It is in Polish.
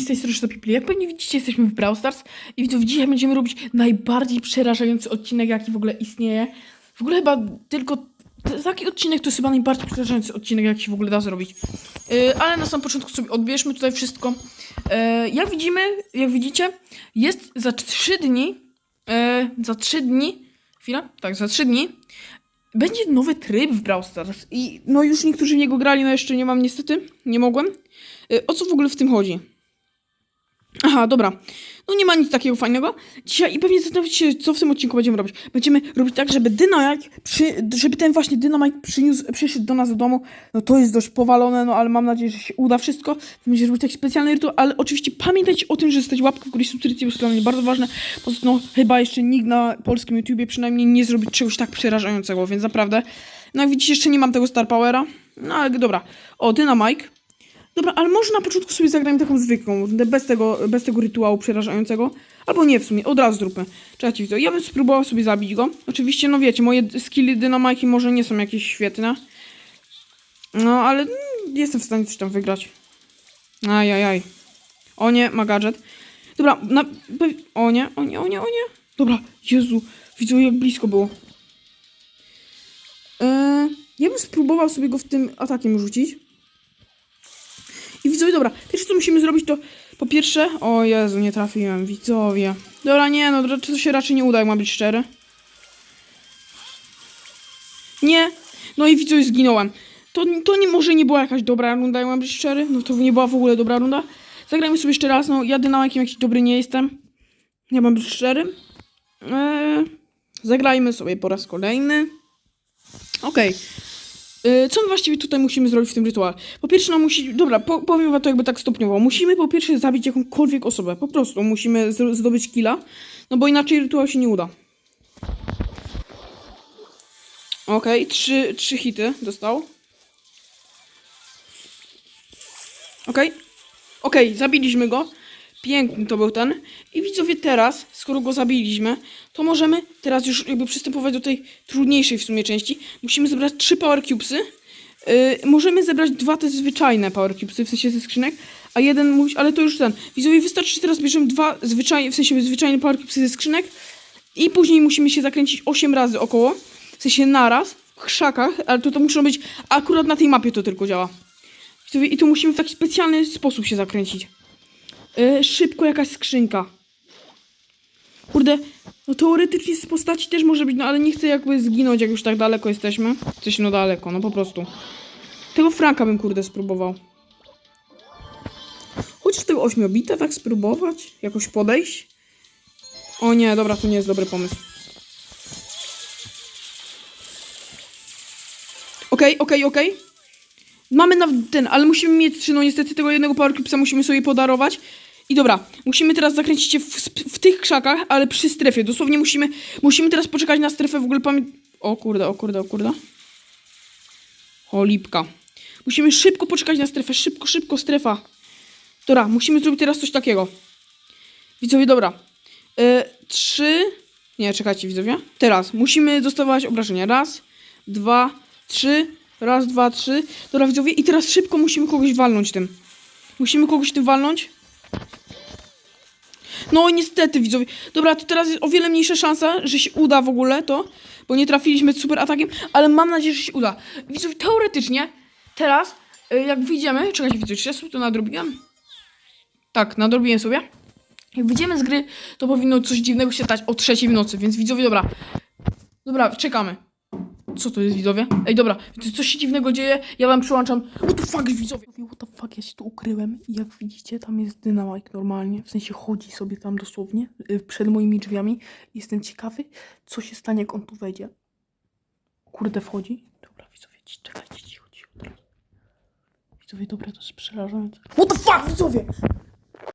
Z tej strony Pipli. Jak pewnie widzicie, jesteśmy w Brawl Stars i widzów, dzisiaj będziemy robić najbardziej przerażający odcinek, jaki w ogóle istnieje. W ogóle chyba tylko taki odcinek to jest chyba najbardziej przerażający odcinek, jaki się w ogóle da zrobić. Yy, ale na samym początku sobie odbierzmy tutaj wszystko. Yy, jak widzimy, jak widzicie, jest za 3 dni, yy, za 3 dni, chwila, tak, za 3 dni będzie nowy tryb w Brawl Stars i no już niektórzy w niego grali, no jeszcze nie mam niestety, nie mogłem. Yy, o co w ogóle w tym chodzi? Aha, dobra. No nie ma nic takiego fajnego. Dzisiaj i pewnie zastanowicie się, co w tym odcinku będziemy robić. Będziemy robić tak, żeby Dynamite, przy, żeby ten właśnie Dynamite przyniósł, przyszedł do nas do domu. No to jest dość powalone, no ale mam nadzieję, że się uda wszystko. Będzie robić taki specjalny rytuał, ale oczywiście pamiętajcie o tym, że zostać łapkę w górę i subskrypcję, bo to dla mnie bardzo ważne. Poza tym, no chyba jeszcze nikt na polskim YouTubie przynajmniej nie zrobi czegoś tak przerażającego, więc naprawdę. No jak widzicie, jeszcze nie mam tego Star Powera. No ale dobra. O, Dynamite. Dobra, ale może na początku sobie zagrajmy taką zwykłą, bez tego, bez tego rytuału przerażającego. Albo nie w sumie, od razu zróbmy. Czekajcie, widzę. Ja bym spróbował sobie zabić go. Oczywiście, no wiecie, moje skilly dynamajki może nie są jakieś świetne. No, ale mm, jestem w stanie coś tam wygrać. Ajajaj. O nie, ma gadżet. Dobra, na... O nie, o nie, o nie, o nie. Dobra, Jezu, widzę jak blisko było. Eee, ja bym spróbował sobie go w tym atakiem rzucić. I widzowie, dobra, pierwsze co musimy zrobić to po pierwsze, o Jezu, nie trafiłem, widzowie. Dobra, nie, no to się raczej nie uda, jak ma być szczery. Nie, no i widzowie, zginąłem. To, to nie, może nie była jakaś dobra runda, jak mam być szczery, no to nie była w ogóle dobra runda. Zagrajmy sobie jeszcze raz, no ja dynamikiem jakiś dobry nie jestem. Nie mam być szczery. Eee, zagrajmy sobie po raz kolejny. Okej. Y, Co my właściwie tutaj musimy zrobić w tym rytuale? Po pierwsze, no musi. Dobra, po, powiem wam to jakby tak stopniowo. Musimy po pierwsze zabić jakąkolwiek osobę. Po prostu musimy zdobyć killa. No bo inaczej rytuał się nie uda. Okej, trzy, trzy hity dostał. Okej. Okej, zabiliśmy go. Piękny to był ten. I widzowie teraz, skoro go zabiliśmy, to możemy teraz już jakby przystępować do tej trudniejszej w sumie części. Musimy zebrać trzy power cubesy. Yy, możemy zebrać dwa te zwyczajne power cubesy, w sensie ze skrzynek, a jeden musi, ale to już ten. Widzowie, wystarczy, że teraz bierzemy dwa zwyczajne, w sensie zwyczajne power cubesy ze skrzynek i później musimy się zakręcić 8 razy około, w sensie naraz, w krzakach, ale to, to muszą być, akurat na tej mapie to tylko działa. I tu musimy w taki specjalny sposób się zakręcić. Yy, szybko jakaś skrzynka. Kurde, no teoretycznie z postaci też może być, no ale nie chcę jakby zginąć, jak już tak daleko jesteśmy. Jesteśmy no daleko, no po prostu. Tego Franka bym kurde spróbował. Chociaż tego ośmiobita tak spróbować? Jakoś podejść? O nie, dobra, to nie jest dobry pomysł. Okej, okej, okej. Mamy na ten, ale musimy mieć trzy, no niestety tego jednego Power Cubesa musimy sobie podarować. I dobra, musimy teraz zakręcić się w, w tych krzakach, ale przy strefie. Dosłownie musimy, musimy teraz poczekać na strefę, w ogóle pamięt... O kurde, o kurde, o kurde. O lipka. Musimy szybko poczekać na strefę, szybko, szybko, strefa. Dobra, musimy zrobić teraz coś takiego. Widzowie, dobra. Yy, trzy... Nie, czekajcie, widzowie. Teraz musimy dostawać obrażenia. Raz, dwa, trzy. Raz, dwa, trzy. Dobra, widzowie. I teraz szybko musimy kogoś walnąć tym. Musimy kogoś tym walnąć. No niestety, widzowie. Dobra, to teraz jest o wiele mniejsza szansa, że się uda w ogóle to, bo nie trafiliśmy super atakiem, ale mam nadzieję, że się uda. Widzowie, teoretycznie teraz, y, jak wyjdziemy, czekajcie, widzowie, czy ja sobie to nadrobiłem? Tak, nadrobiłem sobie. Jak wyjdziemy z gry, to powinno coś dziwnego się stać o trzeciej w nocy, więc widzowie, dobra. Dobra, czekamy. Co to jest, widzowie? Ej, dobra, coś się dziwnego dzieje, ja wam przyłączam. What the fuck, widzowie? What the fuck, ja się tu ukryłem i jak widzicie, tam jest dynamite normalnie, w sensie chodzi sobie tam dosłownie, y, przed moimi drzwiami. Jestem ciekawy, co się stanie, jak on tu wejdzie. Kurde, wchodzi. Dobra, widzowie, ci- czekajcie, cicho, cicho, teraz. Widzowie, dobra, to jest przerażające. What the fuck, widzowie?